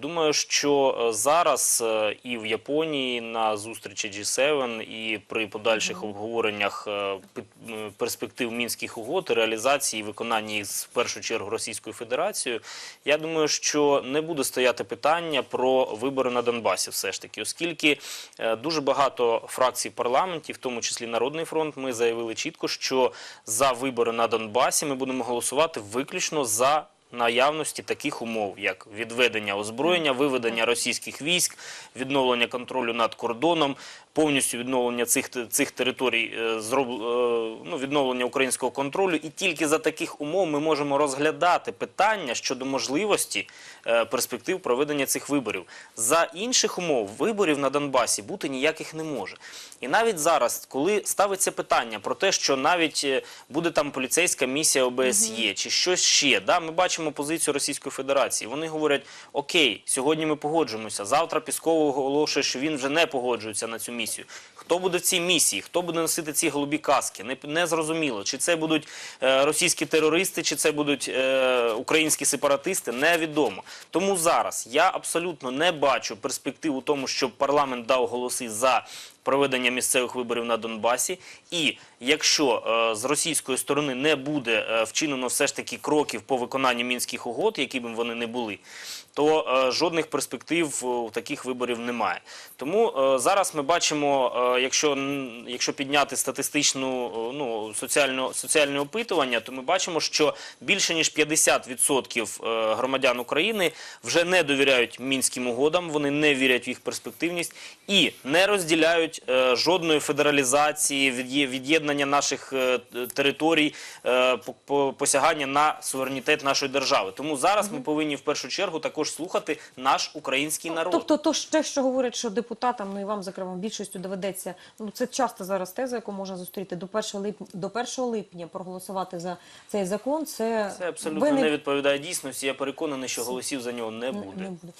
Думаю, що е, зараз е, і в Японії на зустрічі G7, і при подальших обговореннях е, перспектив мінських угод, реалізації і виконання їх в першу чергу Російською Федерацією, я думаю, що не буде стояти питання про вибори на Донбасі, все ж таки, оскільки дуже багато фракцій парламенті, в тому числі Народний фронт, ми заявили чітко, що за вибори на Донбасі ми будемо голосувати виключно за наявності таких умов, як відведення озброєння, виведення російських військ, відновлення контролю над кордоном, повністю відновлення цих, цих територій, е, зроб, е, ну, відновлення українського контролю. І тільки за таких умов ми можемо розглядати питання щодо можливості е, перспектив проведення цих виборів. За інших умов виборів на Донбасі бути ніяких не може. І навіть зараз, коли ставиться питання про те, що навіть буде там поліцейська місія ОБСЄ чи щось ще, да, ми бачимо позицію Російської Федерації. Вони говорять: Окей, сьогодні ми погоджуємося. Завтра Пісков оголошує, що він вже не погоджується на цю місію. Хто буде в цій місії? Хто буде носити ці голубі каски? Не, не зрозуміло. Чи це будуть е, російські терористи, чи це будуть е, українські сепаратисти, невідомо. Тому зараз я абсолютно не бачу перспектив у тому, щоб парламент дав голоси за проведення місцевих виборів на Донбасі. І якщо е, з російської сторони не буде е, вчинено все ж таки кроків по виконанню мінських угод, які б вони не були, то е, жодних перспектив у таких виборів немає. Тому зараз ми бачимо, якщо, підняти статистичну ну, соціальну, соціальне опитування, то ми бачимо, що більше ніж 50% е, громадян України вже не довіряють мінським угодам, вони не вірять в їх перспективність і не розділяють е, жодної федералізації, від'єднання наших е, територій, е, по- по- посягання на суверенітет нашої держави. Тому зараз ми повинні в першу чергу також слухати наш український народ. Тобто, то те, що говорять, що депутатам, ну і вам, зокрема, більшістю доведеться, ну це часто зараз теза, яку можна зустріти до 1 липня, до 1 липня проголосувати за цей закон. Це, Це абсолютно ви не відповідає дійсності. Я переконаний, що голосів за нього не буде. не буде.